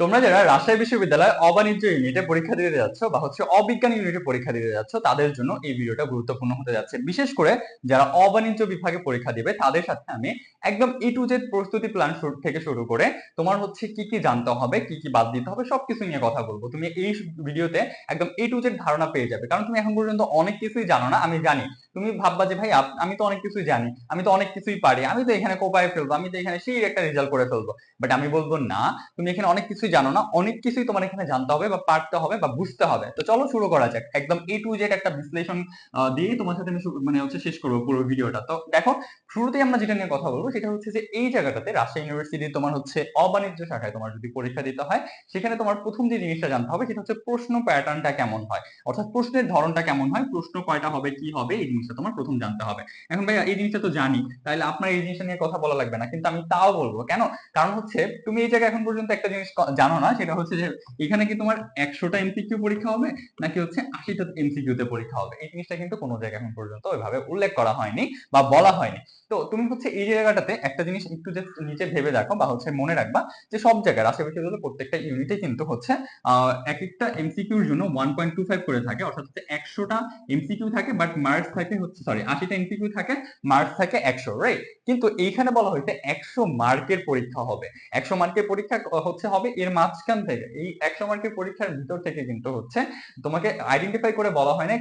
তোমরা যারা রাজশাহী বিশ্ববিদ্যালয় অবাণিজ্য ইউনিটে পরীক্ষা দিতে যাচ্ছ বা হচ্ছে অবিজ্ঞান ইউনিটে পরীক্ষা দিতে যাচ্ছ, তাদের জন্য এই ভিডিওটা গুরুত্বপূর্ণ হতে যাচ্ছে। বিশেষ করে যারা অবাণিজ্য বিভাগে পরীক্ষা দিবে, তাদের সাথে আমি একদম ই টু জেড প্রস্তুতি প্ল্যান থেকে শুরু করে তোমার হচ্ছে কি কি জানতে হবে, কি কি বাদ দিতে হবে, সবকিছু নিয়ে কথা বলব। তুমি এই ভিডিওতে একদম এ টু জেড ধারণা পেয়ে যাবে। কারণ তুমি এখন পর্যন্ত অনেক কিছুই জানো না, আমি জানি। তুমি ভাববা যে, ভাই আমি তো অনেক কিছুই জানি, আমি তো অনেক কিছুই পারি, আমি তো এখানে কোপায় ফেলব, আমি তো এখানে সেই একটা রেজাল্ট করে ফেলব। বাট আমি বলব, না, তুমি এখানে অনেক কিছুই জানো না, অনেক কিছুই তোমার এখানে জানতে হবে বা পারতে হবে বা বুঝতে হবে। তো চলো শুরু করা যাক। একদম এ টু জেড একটা বিশ্লেষণ দিয়ে তোমার সাথে আমি মানে হচ্ছে শেষ করব পুরো ভিডিওটা। তো দেখো, শুরুতেই আমরা যেটা নিয়ে কথা বলব সেটা হচ্ছে যে এই জায়গাটাতে রাজশাহী ইউনিভার্সিটি তোমার হচ্ছে অবাণিজ্য শাখায় তোমার যদি পরীক্ষা দিতে হয়, সেখানে তোমার প্রথম যে জিনিসটা জানতে হবে সেটা হচ্ছে প্রশ্ন প্যাটার্নটা কেমন হয়। অর্থাৎ প্রশ্নের ধরনটা কেমন হয়, প্রশ্ন কয়টা হবে, কি হবে, এই জিনিসটা তোমার প্রথম জানতে হবে। এখন ভাইয়া, এই জিনিসটা তো জানি তাহলে আপনার এই জিনিসটা নিয়ে কথা বলা লাগবে না, কিন্তু আমি তাও বলব। কেন? কারণ হচ্ছে, তুমি এই জায়গায় এখন পর্যন্ত একটা জিনিস জানো না, সেটা হচ্ছে যে এখানে কি তোমার একশোটা এমসিকিউ পরীক্ষা হবে, নাকি হচ্ছে আশিটা এমসিকিউ তে পরীক্ষা হবে? এই জিনিসটা কিন্তু কোনো জায়গায় এখন পর্যন্ত ওইভাবে উল্লেখ করা হয়নি বা বলা হয়নি। তো তুমি হচ্ছে এই জায়গাটাতে একটা জিনিস একটু যে নিচে ভেবে দেখো বা হচ্ছে মনে রাখবা যে সব জায়গায় আশেপাশে হলো প্রত্যেকটা ইউনিটে কিন্তু হচ্ছে এক একটা এমসিকিউর জন্য ওয়ান পয়েন্ট টু ফাইভ করে থাকে, অর্থাৎ হচ্ছে একশোটা এমসিকিউ থাকে বাট মার্কস থাকে হচ্ছে সরি আশিটা এমসিকিউ থাকে মার্কস থাকে একশো রাইট কিন্তু এইখানে বলা হয়েছে একশো মার্কের পরীক্ষা হবে। একশো মার্কের পরীক্ষা হচ্ছে হবে এর মাঝখান থেকে, এই একশো মার্কের পরীক্ষার ভিতর থেকে কিন্তু হচ্ছে তোমাকে আইডেন্টিফাই করে বলা হয় না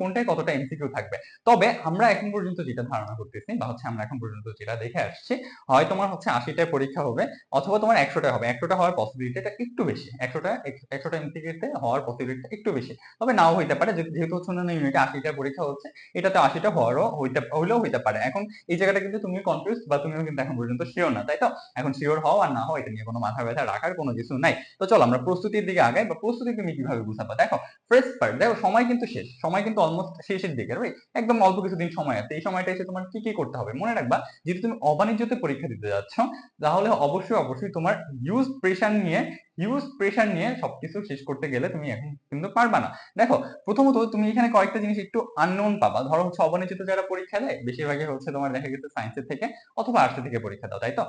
কোনটায় কতটা এমসিকিউ থাকবে। তবে আমরা এখন পর্যন্ত যেটা ধারণা করতেছি বা হচ্ছে আমরা এখন পর্যন্ত যেটা দেখে আসছি, হয় তোমার হচ্ছে আশিটায় পরীক্ষা হবে অথবা তোমার একশোটা হবে। একশোটা হওয়ার পসিবিলিটিটা একটু বেশি। একশোটা একশোটা এমসিকিউতে হওয়ার পসিবিলিটিটা একটু বেশি। তবে নাও হইতে পারে, যেহেতু হচ্ছে অন্যান্য ইউনিটে আশিটা পরীক্ষা হচ্ছে, এটাতে আশিটা হওয়ারও হইতে, হইলেও হইতে পারে। এখন এই জায়গাটা কিন্তু তুমি কনফিউজ বা তুমিও কিন্তু এখন পর্যন্ত শিওর না, তাই তো? এখন শিওর হও আর না হও, এটা নিয়ে কোনো মাথা ব্যথা রাখার কোনো কিছু নাই। তো চলো আমরা প্রস্তুতির দিকে আগাই বা প্রস্তুতি তুমি কীভাবে বুঝাবো দেখো ফ্রেশ পার্ট দেখো, সময় কিন্তু শেষ। সময় কিন্তু অলমোস্ট শেষের দিকে রাইট একদম অল্প কিছুদিন সময় আছে। এই সময়টা এসে তোমার কি কি করতে হবে? মনে রাখবা, যদি তুমি অবাণিজ্যতে পরীক্ষা দিতে যাচ্ছ, তাহলে অবশ্যই অবশ্যই তোমার ইউজ প্রেশার নিয়ে ইউজ প্রেশার নিয়ে সবকিছু শেষ করতে গেলে তুমি এখন কিন্তু পারবা না। দেখো, প্রথমত তুমি এখানে কয়েকটা জিনিস একটু আননোন পাবা। ধরো হচ্ছে অবাণিজ্যতে যারা পরীক্ষা দেয়, বেশিরভাগই হচ্ছে তোমার দেখা গেছে সায়েন্সের থেকে অথবা আর্টস থেকে পরীক্ষা দাও, তাই তো?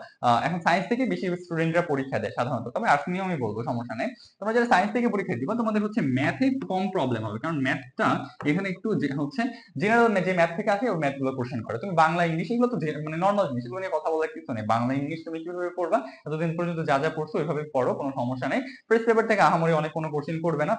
এখন সায়েন্স থেকে বেশি স্টুডেন্টরা পরীক্ষা দেয় সাধারণত। তবে আর্টস নিয়েও আমি বলব, সমস্যা নেই। তোমরা যারা সায়েন্স থেকে পরীক্ষা দিবা, তোমাদের হচ্ছে ম্যাথে কম প্রবলেম হবে। কারণ ম্যাথটা এখানে একটু যে- হচ্ছে জেনারেল যে ম্যাথ থেকে আসে, ওই ম্যাথগুলো কোশ্চেন করে। তুমি বাংলা ইংলিশ এগুলো তো মানে নর্মাল জিনিস, এগুলো নিয়ে কথা বলার কিছু নেই। বাংলা ইংলিশ তুমি কীভাবে পড়বা? এতদিন পর্যন্ত যা যা পড়ছো, ওইভাবে পড়ো, কোনো সমস্যা নেই। ফার্স্ট পেপার থেকে আহামরি অনেক কোনো কোশ্চেন করবে না।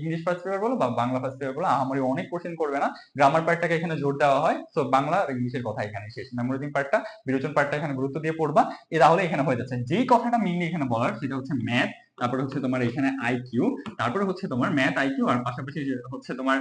ইংলিশ ফার্স্ট পেপার বলো বা বাংলা ফার্স্ট পেপার বলো, আহামরি অনেক কোশ্চেন করবে না। গ্রামার পার্টটাকে এখানে জোর দেওয়া হয়। তো বাংলা আর ইংলিশের কথা এখানে শেষ। মেমোরিজিং পার্টটা বিরোচন পার্টটা এখানে গুরুত্ব দিয়ে পড়বা। এ তাহলে এখানে হয়ে যাচ্ছে। যেই কথাটা মেইনলি এখানে বলার, সেটা হচ্ছে ম্যাথ তারপরে হচ্ছে তোমার এখানে আইকিউ তারপরে হচ্ছে তোমার ম্যাথ আইকিউ আর পাশাপাশি হচ্ছে তোমার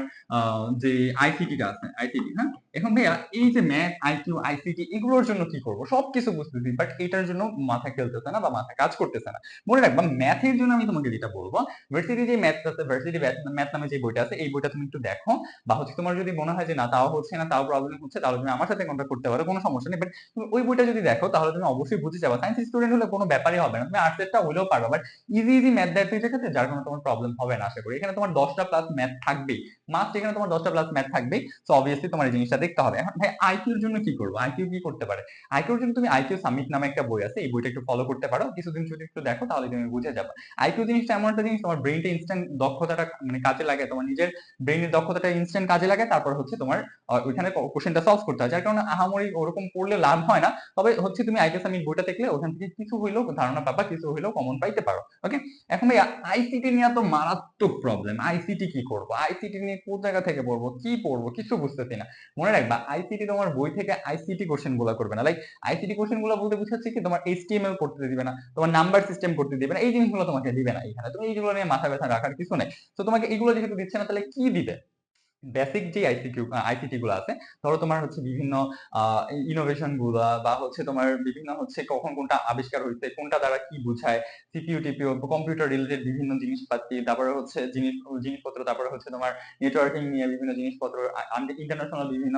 যে আইসিটিটা আছে আইসিটি হ্যাঁ? এখন ভাইয়া, এই যে ম্যাথ আইকিউ আইসিটি এগুলোর জন্য কি করব? সবকিছু বুঝতেছি বাট এটার জন্য মাথা খেলতেছে না বা মাথা কাজ করতেছে না। মনে রাখবা ম্যাথের জন্য আমি তোমাকে যেটা বলব ভার্সিটি যে ম্যাথ আছে ভার্সিটি ম্যাথ নামে যে বইটা আছে, এই বইটা তুমি একটু দেখো, বা হচ্ছে তোমার যদি মনে হয় যে না, তাও হচ্ছে না, তাও প্রবলেম হচ্ছে, তাহলে তুমি আমার সাথে কন্ট্যাক্ট করতে পারো, কোনো সমস্যা নেই বাট তুমি ওই বইটা যদি দেখো, তাহলে তুমি অবশ্যই বুঝে যাবে। সায়েন্স স্টুডেন্ট হলে কোনো ব্যাপারই হবে না, তুমি আর্টসেরটা হলেও পারো বাট ইজি ইজি ম্যাথ দেয় তুই ক্ষেত্রে যার কারণে তোমার প্রবলেম হবে না, আশা করি। এখানে তোমার দশটা প্লাস ম্যাথ থাকবেই। মাস্ট এখানে তোমার দশটা প্লাস ম্যাথ থাকবেই। সো অবভিয়াসলি তোমার এই জিনিসটা দেখতে হবে। এখন ভাই আইকিউর জন্য কি করব? আইকিউ কি করতে পারে? আইকিউর জন্য তুমি আইকিউ সামিট নামে একটা বই আছে, এই বইটা একটু ফলো করতে পারো। কিছুদিন যদি একটু দেখো, তাহলে তুমি বুঝে যাবে। আইকিউ জিনিসটা এমন একটা জিনিস, তোমার ব্রেনটা ইনস্ট্যান্ট দক্ষতাটা মানে কাজে লাগে, তোমার নিজের ব্রেনের দক্ষতাটা ইনস্ট্যান্ট কাজে লাগে, তারপর হচ্ছে তোমার ওইখানে কোশ্চেনটা সলভ করতে হয়। যার কারণে আহামরি ওরকম পড়লে লাভ হয় না। তবে হচ্ছে তুমি আইকিউ সামিট বইটা দেখলে, ওখান থেকে কিছু হইলেও ধারণা পাবা, কিছু হইলেও কমন পাইতে পারো। ওকে এখন ভাই আইসিটি নিয়ে তো মারাত্মক প্রবলেম আইসিটি কি করব? আইসিটি নিয়ে কোন জায়গা থেকে পড়ব? কি পড়ব? কিছু বুঝতেছি না। মনে রাখবা আইসিটি তোমার বই থেকে আইসিটি কোশ্চেনগুলো করবে না। লাইক আইসিটি কোশ্চেনগুলো বলতে বুঝাচ্ছে কি? তোমার এইচটিএমএল করতে দিবে না, তোমার নাম্বার সিস্টেম করতে দিবে না। এই জিনিসগুলো তোমাকে দিবে না এখানে। তুমি এইগুলো নিয়ে মাথা ব্যথা রাখার কিছু নেই। তো তোমাকে এইগুলো যেহেতু দিচ্ছে না, তাহলে কি দিবে? বেসিক যে আইসিটি আইসিটি গুলো আছে, ধরো তোমার হচ্ছে বিভিন্ন ইনোভেশনগুলা বা হচ্ছে তোমার বিভিন্ন হচ্ছে কখন কোনটা আবিষ্কার হয়েছে, কোনটা দ্বারা কি বোঝায় সিপিইউ টিপিইউ কম্পিউটার রিলেটেড বিভিন্ন জিনিসপাতি, তারপরে হচ্ছে জিনিস, জিনিসপত্র, তারপরে হচ্ছে তোমার নেটওয়ার্কিং নিয়ে বিভিন্ন জিনিসপত্র ইন্টারন্যাশনাল বিভিন্ন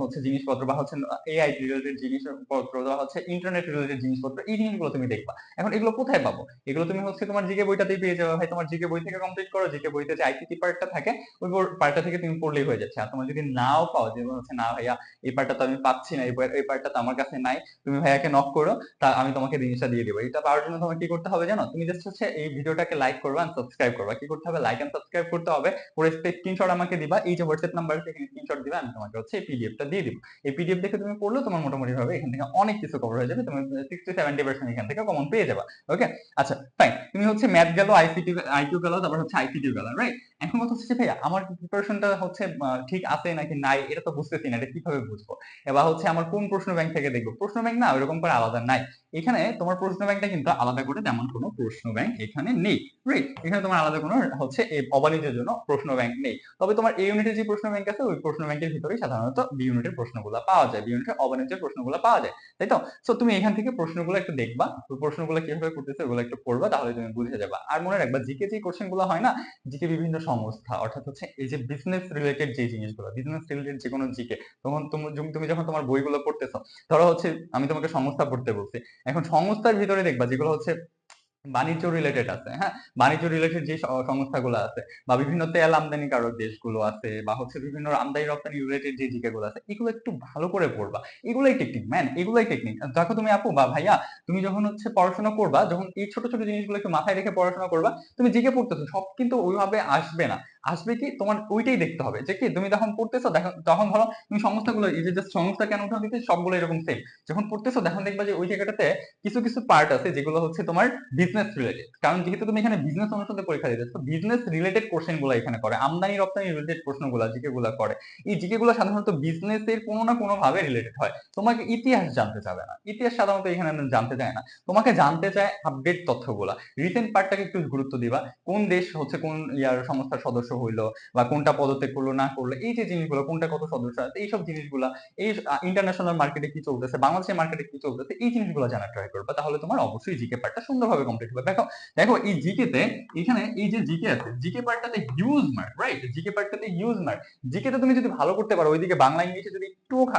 হচ্ছে জিনিসপত্র বা হচ্ছে এআই রিলেটেড জিনিসপত্র বা হচ্ছে ইন্টারনেট রিলেটেড জিনিসপত্র, এই জিনিসগুলো তুমি দেখবা। এখন এগুলো কোথায় পাবো? এগুলো তুমি হচ্ছে তোমার জিকে বইটাতেই পেয়ে যাবে। ভাই, তোমার জিকে বই থেকে কমপ্লিট করো, জিকে বইতে যে আইসিটি পার্টটা থাকে, ওই পার্টটা থেকে তুমি পড়লেই হয়ে যাচ্ছে। আর তোমার যদি নাও পাও, যে হচ্ছে না ভাইয়া, এই পার্টটা তো আমি পাচ্ছি না, এই পার্ট- পার্টটা তো আমার কাছে নাই, তুমি ভাইয়াকে নক করো, তা আমি তোমাকে জিনিসটা দিয়ে দেবো। এটা পাওয়ার জন্য তোমার কি করতে হবে জানো? তুমি জাস্ট হচ্ছে এই ভিডিওটাকে লাইক করবা এন্ড সাবস্ক্রাইব করবা। কি করতে হবে? লাইক এন্ড সাবস্ক্রাইব করতে হবে। পরে স্ক্রিনশট আমাকে দিবা, এই যে হোয়াটসঅ্যাপ নাম্বার থেকে স্ক্রিনশট দিবা আমি তোমাকে হচ্ছে এই পিডিএফটা দিয়ে দিব। এই পিডিএফ দেখে তুমি পড়লে তোমার মোটামুটি ভাবে এখান থেকে অনেক কিছু কভার হয়ে যাবে। তুমি সিক্সটি সেভেন্টি পার্সেন্ট এখান থেকে কমন পেয়ে যাবা। ওকে আচ্ছা ফাইন তুমি হচ্ছে ম্যাথ গেল আইসিটি আইকিউ গেল, তারপর হচ্ছে আইসিটি গেল রাইট এখন কথা হচ্ছে যে, ভাইয়া, আমার প্রিপারেশনটা হচ্ছে ঠিক আছে নাকি নাই, এটা তো বুঝতেছি না, এটা কীভাবে বুঝব? এবার হচ্ছে আমার কোন প্রশ্ন ব্যাংক থেকে দেখব? প্রশ্ন ব্যাংক না, ওইরকম করে আলাদা নাই। এখানে তোমার প্রশ্ন ব্যাংকটা কিন্তু আলাদা করে তেমন কোনো প্রশ্ন ব্যাংক এখানে নেই রাইট এখানে তোমার আলাদা কোনো হচ্ছে এই অবাণিজ্যের জন্য প্রশ্ন ব্যাংক নেই। তবে তোমার এ ইউনিটের যে প্রশ্ন ব্যাংক আছে, ওই প্রশ্ন ব্যাংকের ভিতরেই সাধারণত বি ইউনিটের প্রশ্নগুলো পাওয়া যায় বি ইউনিটের অবাণিজ্যের প্রশ্নগুলো পাওয়া যায়, তাই তো? সো তুমি এখান থেকে প্রশ্নগুলো একটু দেখবা, ওই প্রশ্নগুলো কীভাবে করতেছে, ওগুলো একটু পড়বা, তাহলে তুমি বুঝে যাবা। আর মনে রাখবা জিকে যে কোশ্চেনগুলো হয় না জিকে বিভিন্ন সংস্থা, অর্থাৎ হচ্ছে এই যে বিজনেস রিলেটেড যে জিনিসগুলো বিজনেস রিলেটেড যে কোনো জিকে, তখন তুমি তুমি যখন তোমার বইগুলো পড়তেছো, ধরো হচ্ছে আমি তোমাকে সংস্থা পড়তে বলছি, এখন সংস্থার ভিতরে দেখবা যেগুলো হচ্ছে বাণিজ্য রিলেটেড আছে হ্যাঁ? বাণিজ্য রিলেটেড যে সংস্থাগুলো আছে বা বিভিন্ন তেল আমদানিকারক দেশগুলো আছে বা হচ্ছে বিভিন্ন আমদানি রপ্তানি রিলেটেড যে জিকে গুলো আছে, এগুলো একটু ভালো করে পড়বা। এগুলাই টেকনিক ম্যান এগুলাই টেকনিক দেখো তুমি আপু বা ভাইয়া, তুমি যখন হচ্ছে পড়াশোনা করবা, যখন এই ছোট ছোট জিনিসগুলো একটু মাথায় রেখে পড়াশোনা করবা, তুমি জিকে পড়তেছো, সব কিন্তু ওইভাবে আসবে না। আসবে কি? তোমার ওইটাই দেখতে হবে। যে কি, তুমি যখন পড়তেছো, দেখো, তখন ধরো তুমি সংস্থাগুলো, এই যে সংস্থা কেন উঠানো দিতে, সবগুলো এরকম সেম যখন পড়তেছো তখন দেখবা যে ওই জায়গাটাতে কিছু কিছু পার্ট আছে যেগুলো হচ্ছে তোমার বিজনেস রিলেটেড কারণ যেহেতু তুমি এখানে বিজনেস অনুসারে পরীক্ষা দিতেছো বিজনেস রিলেটেড কোশ্চেনগুলো এখানে করে। আমদানি, রপ্তানি রিলেটেড প্রশ্নগুলো জিকে গুলো করে। এই জিকে গুলো সাধারণত বিজনেস এর কোনো না কোনো ভাবে রিলেটেড হয়। তোমাকে ইতিহাস জানতে চাবে না। ইতিহাস সাধারণত এখানে জানতে চায় না। তোমাকে জানতে চায় আপডেট তথ্যগুলা। রিসেন্ট পার্টটাকে একটু গুরুত্ব দিবা। কোন দেশ হচ্ছে কোন ইয়ার সংস্থার সদস্য হইল বা কোনটা পদত্যাগ করল, না করল, এই যে জিনিসগুলো, কোনটা কত সদস্য আছে এইসব জিনিসগুলা, এই ইন্টারন্যাশনাল মার্কেটে কি চলতেছে, বাংলাদেশের মার্কেটে কি চলতেছে, এই জিনিসগুলো জানার ট্রাই করবে, তাহলে তোমার অবশ্যই জিকে পার্টটা সুন্দরভাবে কমপ্লিট হবে। দেখো দেখো, এই জিকে তে, এখানে এই যে জিকে আছে জিকে পার্টটাতে ইউজ মার্ক রাইট জিকে পার্টটাতে হিউজ মার্ক জিকে তে তুমি যদি ভালো করতে পারো, ওইদিকে বাংলা, ইংলিশে যদি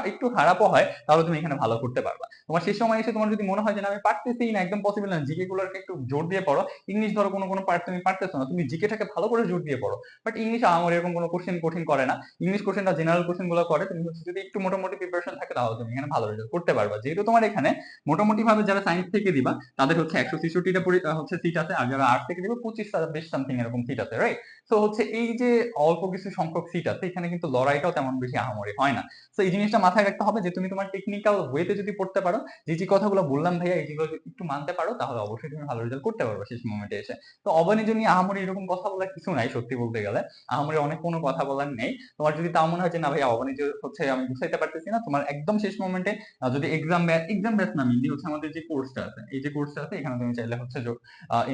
একটু একটু খারাপও হয়, তাহলে তুমি এখানে ভালো করতে পারবা। তোমার শেষ সময় এসে তোমার যদি মনে হয় যে আমি পারতেছি না, একদম পসিবল না, জিকে গুলোকে একটু জোর দিয়ে পড়ো। ইংলিশ ধরো কোনো কোনো পার্ট তুমি পারতেছো না, তুমি জিকেটাকে ভালো করে জোর দিয়ে পড়ো। বাট ইংলিশ আমার এরকম কোনো কোশ্চেন কঠিন করে না। ইংলিশ কোশ্চেনটা জেনারেল কোশ্চেনগুলো করে, তুমি হচ্ছে যদি একটু মোটামুটি প্রিপারেশন থাকে, তাহলে তুমি এখানে ভালো রেজাল্ট করতে পারবা। যেহেতু তোমার এখানে মোটামুটি ভাবে যারা সায়েন্স থেকে দিবা, তাদের হচ্ছে একশো ছেষট্টিটা হচ্ছে সিট আছে, আর যারা আর্ট থেকে দিবে পঁচিশ বেশ সামথিং এরকম সিট আছে রাইট তো হচ্ছে এই যে অল্প কিছু সংখ্যক সিট আছে, এখানে কিন্তু লড়াইটাও তেমন বেশি আহামরি হয় না। তো এই জিনিসটা মাথায় রাখতে হবে যে তুমি তোমার টেকনিক্যাল ওয়েতে যদি পড়তে পারো, যে যে কথাগুলো বললাম ভাইয়া, এই যেগুলো একটু মানতে পারো, তাহলে অবশ্যই তুমি ভালো রেজাল্ট করতে পারবে শেষ মোমেন্টে এসে। তো অবাণিজ্য নিয়ে আহামরি এরকম কথা বলার কিছু নাই, সত্যি বলতে গেলে। আহামরি অনেক কোনো কথা বলার নেই। তোমার যদি তাও মনে হয় যে, না ভাই অবাণিজ্য হচ্ছে আমি বুঝাইতে পারতেছি না, তোমার একদম শেষ মোমেন্টে যদি এক্সাম ব্যাচ এক্সাম ব্যাচ না মেনলি হচ্ছে আমাদের যে কোর্সটা আছে, এই যে কোর্সটা আছে, এখানে তুমি চাইলে হচ্ছে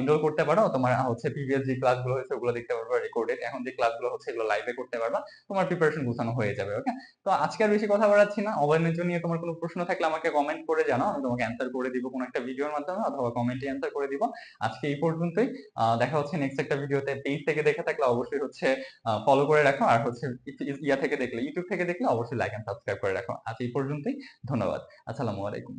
এনরোল করতে পারো। তোমার হচ্ছে প্রিভিয়াস যে ক্লাসগুলো হয়েছে, ওগুলো দেখতে পারবা রেকর্ডেড এখন যে ক্লাসগুলো হচ্ছে, এগুলো লাইভে করতে পারবা। তোমার প্রিপারেশন গোছানো হয়ে যাবে ওকে তো আজকে আর বেশি কথা বাড়াচ্ছি না। অবাণিজ্য নিয়ে তোমার কোনো প্রশ্ন থাকলে আমাকে কমেন্ট করে জানাও। আমি তোমাকে অ্যান্সার করে দিব কোনো একটা ভিডিওর মাধ্যমে অথবা কমেন্টে অ্যান্সার করে দিব। আজকে এই পর্যন্তই। দেখা হচ্ছে নেক্সট একটা ভিডিওতে পেজ থেকে দেখে থাকলে অবশ্যই হচ্ছে ফলো করে রাখো। আর হচ্ছে ইয়া থেকে দেখলে ইউটিউব থেকে দেখলে অবশ্যই লাইক এন্ড সাবস্ক্রাইব করে রাখো। আজ এই পর্যন্তই। ধন্যবাদ। আসসালামু আলাইকুম।